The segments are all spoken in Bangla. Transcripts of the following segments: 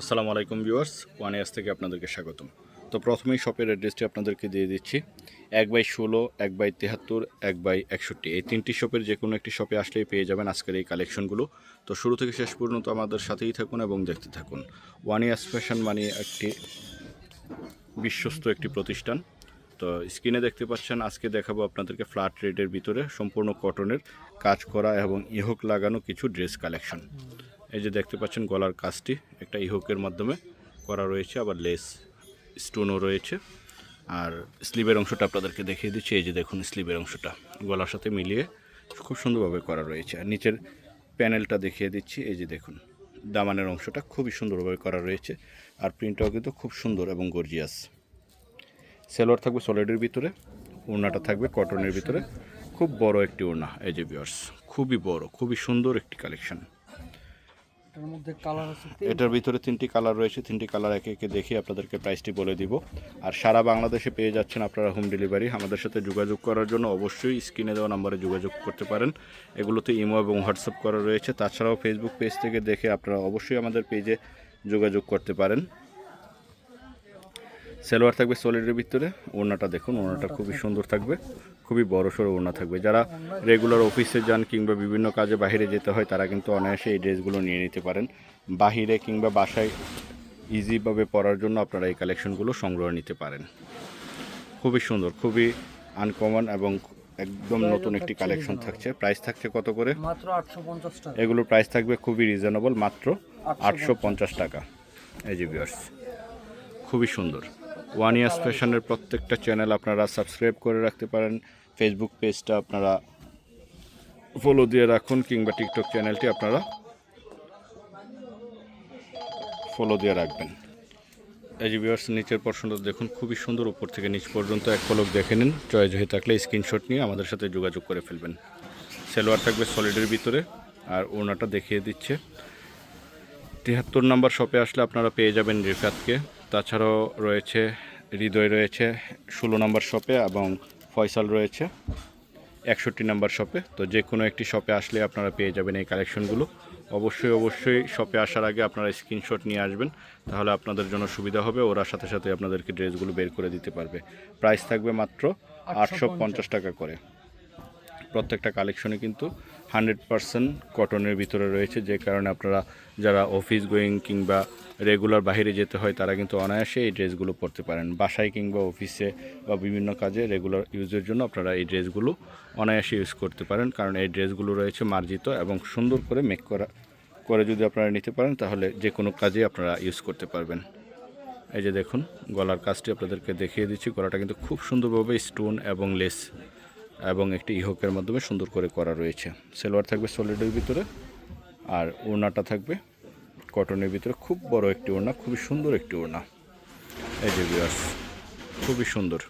আসসালামু আলাইকুম ভিউয়ার্স ওয়ান ইয়ার্স থেকে আপনাদেরকে স্বাগতম। তো প্রথমেই শপের অ্যাড্রেসটি আপনাদেরকে দিয়ে দিচ্ছি। এক বাই ষোলো, এক বাই তেহাত্তর, এক বাই একষট্টি। এই তিনটি শপের যে কোনো একটি শপে আসলেই পেয়ে যাবেন আজকের এই কালেকশনগুলো তো শুরু থেকে শেষ পর্যন্ত আমাদের সাথেই থাকুন এবং দেখতে থাকুন। ওয়ান ইয়ার্স ফ্যাশন মানে একটি বিশ্বস্ত একটি প্রতিষ্ঠান। তো স্ক্রিনে দেখতে পাচ্ছেন, আজকে দেখাবো আপনাদেরকে ফ্ল্যাট রেটের ভিতরে সম্পূর্ণ কটনের কাজ করা এবং ইহক লাগানো কিছু ড্রেস কালেকশন এই যে দেখতে পাচ্ছেন গলার কাজটি, একটা ইহোকের মাধ্যমে করা রয়েছে, আবার লেস স্টোনও রয়েছে। আর স্লিভের অংশটা আপনাদেরকে দেখিয়ে দিচ্ছি, এই যে দেখুন স্লিভের অংশটা। গলার সাথে মিলিয়ে খুব সুন্দরভাবে করা রয়েছে। আর নিচের প্যানেলটা দেখিয়ে দিচ্ছি, এই যে দেখুন, দামানের অংশটা খুবই সুন্দরভাবে করা রয়েছে। আর প্রিন্টটাও কিন্তু খুব সুন্দর এবং গর্জিয়াস। সেলোয়ার থাকবে সলিডের ভিতরে, ওড়নাটা থাকবে কটনের ভিতরে। খুব বড় একটি ওড়না, এই যে বিয়ার্স খুবই বড়, খুবই সুন্দর একটি কালেকশন। এটার ভিতরে তিনটি কালার রয়েছে, তিনটি কালার একে একে দেখে আপনাদেরকে প্রাইসটি বলে দিব। আর সারা বাংলাদেশে পেয়ে যাচ্ছেন আপনারা হোম ডেলিভারি আমাদের সাথে যোগাযোগ করার জন্য অবশ্যই স্ক্রিনে দেওয়া নম্বরে যোগাযোগ করতে পারেন। এগুলোতে ইমো এবং হোয়াটসঅ্যাপ করা রয়েছে। তাছাড়াও ফেসবুক পেজ থেকে দেখে আপনারা অবশ্যই আমাদের পেজে যোগাযোগ করতে পারেন। সেলোয়ার থাকবে সলিডের ভিতরে ওড়নাটা দেখুন ওড়নাটা খুবই সুন্দর থাকবে খুবই বড় সড়ো ওড়না থাকবে। যারা রেগুলার অফিসে যান কিংবা বিভিন্ন কাজে বাইরে যেতে হয় তারা কিন্তু অনায়াসে এই ড্রেসগুলো নিয়ে নিতে পারেন। বাহিরে কিংবা বাসায় ইজিভাবে পরার জন্য আপনারা এই কালেকশনগুলো সংগ্রহ নিতে পারেন। খুবই সুন্দর খুবই আনকমন এবং একদম নতুন একটি কালেকশন থাকছে। প্রাইস থাকছে কত করে? মাত্র আটশো পঞ্চাশ টাকা। এগুলোর প্রাইস থাকবে খুবই রিজনেবল মাত্র আটশো পঞ্চাশ। টাকা। এই যে খুবই সুন্দর। ওয়ান ইয়ার্স ফ্যাশনের প্রত্যেকটা চ্যানেল আপনারা সাবস্ক্রাইব করে রাখতে পারেন। ফেসবুক পেজটা আপনারা ফলো দিয়ে রাখুন কিংবা টিকটক চ্যানেলটি আপনারা ফলো দিয়ে রাখবেন। এই যে ভিউয়ার্স নিচের পর্শনটা দেখুন, খুবই সুন্দর উপর থেকে নিচ পর্যন্ত এক পলক দেখে নিন। চয়েস হয়ে থাকলে স্ক্রিনশট নিয়ে আমাদের সাথে যোগাযোগ করে ফেলবেন। সেলোয়ার থাকবে সলিডের ভিতরে আর ওড়নাটা দেখিয়ে দিচ্ছে। তিয়াত্তর নাম্বার শপে আসলে আপনারা পেয়ে যাবেন রিফাতকে। তাছাড়াও রয়েছে হৃদয় রয়েছে ষোলো নাম্বার শপে এবং ফয়সাল রয়েছে একষট্টি নাম্বার শপে। তো যে কোনো একটি শপে আসলে আপনারা পেয়ে যাবেন এই কালেকশনগুলো। অবশ্যই অবশ্যই শপে আসার আগে আপনারা স্ক্রিনশট নিয়ে আসবেন তাহলে আপনাদের জন্য সুবিধা হবে ওরা সাথে সাথে আপনাদেরকে ড্রেসগুলো বের করে দিতে পারবে। প্রাইস থাকবে মাত্র আটশো পঞ্চাশ। টাকা করে। প্রত্যেকটা কালেকশনে কিন্তু হান্ড্রেড পারসেন্ট কটনের ভিতরে রয়েছে, যে কারণে আপনারা যারা অফিস গোয়িং কিংবা রেগুলার বাইরে যেতে হয়, তারা কিন্তু অনায়াসে এই ড্রেসগুলো পরতে পারেন। বাসায় কিংবা অফিসে বা বিভিন্ন কাজে রেগুলার ইউজের জন্য আপনারা এই ড্রেসগুলো অনায়াসে ইউজ করতে পারেন, কারণ এই ড্রেসগুলো রয়েছে মার্জিত এবং সুন্দর করে মেক করা, করে যদি আপনারা নিতে পারেন, তাহলে যে কোনো কাজে আপনারা ইউজ করতে পারবেন। এই যে দেখুন, গলার কাজটি আপনাদেরকে দেখিয়ে দিচ্ছি, গলাটা কিন্তু খুব সুন্দরভাবে স্টোন এবং লেস এবং একটি ইহকের মাধ্যমে সুন্দর করে করা রয়েছে। সেলোয়ার থাকবে সলিডের ভিতরে আর ওড়নাটা থাকবে কটনের ভিতরে। খুব বড় একটি ওড়না খুবই সুন্দর একটি ওড়না। এই যে ভিউয়ার্স খুবই সুন্দর।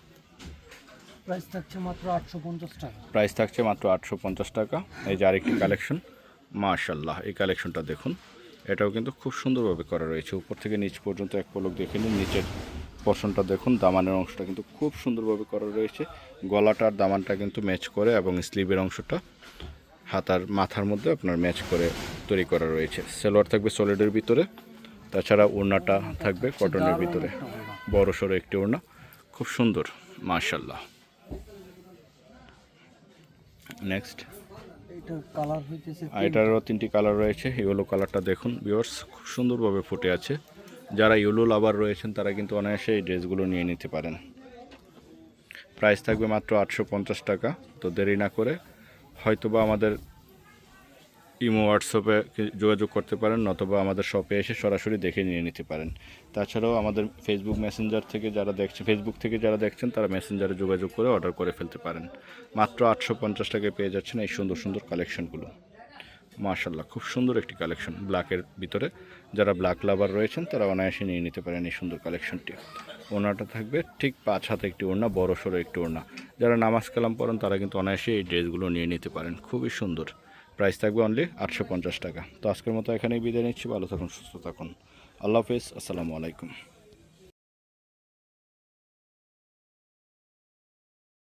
প্রাইস থাকছে মাত্র আটশো পঞ্চাশ টাকা। প্রাইস থাকছে মাত্র আটশো পঞ্চাশ টাকা। এই যে আরেকটি কালেকশন মাশাল্লাহ এই কালেকশনটা দেখুন। এটাও কিন্তু খুব সুন্দরভাবে করা রয়েছে। উপর থেকে নিচ পর্যন্ত এক পলক দেখে নিন নিচের পশনটা দেখুন দামানের অংশটা কিন্তু খুব সুন্দরভাবে করা রয়েছে। গলাটার দামানটা কিন্তু ম্যাচ করে এবং স্লিভের অংশটা হাতার মাথার মধ্যে আপনার ম্যাচ করে তৈরি করা রয়েছে। সেলোয়ার থাকবে সলিডের ভিতরে তাছাড়া ওড়নাটা থাকবে কটনের ভিতরে। বড় সড়ো একটি ওড়না খুব সুন্দর মাশাল্লাহ নেক্সট এটারও তিনটি কালার রয়েছে ইয়েলো কালারটা দেখুন ভিউয়ার্স খুব সুন্দরভাবে ফুটে আছে। যারা ইয়েলো লাভার রয়েছেন, তারা কিন্তু অনায়াসে এই ড্রেসগুলো নিয়ে নিতে পারেন। প্রাইস থাকবে মাত্র আটশো পঞ্চাশ টাকা, তো দেরি না করে হয়তোবা আমাদের ইমো হোয়াটসঅ্যাপে যোগাযোগ করতে পারেন, নতবা আমাদের শপে এসে সরাসরি দেখে নিয়ে নিতে পারেন। তাছাড়াও আমাদের ফেসবুক মেসেঞ্জার থেকে যারা দেখছেন ফেসবুক থেকে যারা দেখছেন, তারা মেসেঞ্জারে যোগাযোগ করে অর্ডার করে ফেলতে পারেন। মাত্র আটশো পঞ্চাশ টাকায় পেয়ে যাচ্ছেন এই সুন্দর সুন্দর কালেকশনগুলো মাশাল্লাহ খুব সুন্দর একটি কালেকশন ব্ল্যাকের ভিতরে। যারা ব্ল্যাক লাভার রয়েছেন, তারা অনায়াসে নিয়ে নিতে পারেন এই সুন্দর কালেকশনটি ওড়নাটা থাকবে ঠিক পাঁচ হাতে একটি ওড়না, বড় সড়ো একটি ওড়না। যারা নামাজ কালাম পড়েন, তারা কিন্তু অনায়াসে এই ড্রেসগুলো নিয়ে নিতে পারেন। খুবই সুন্দর। প্রাইস থাকবে অনলি আটশো পঞ্চাশ টাকা। তো আজকের মতো এখানেই বিদায় নিচ্ছি। ভালো থাকুন, সুস্থ থাকুন। আল্লাহ হাফেজ। আসসালামু আলাইকুম।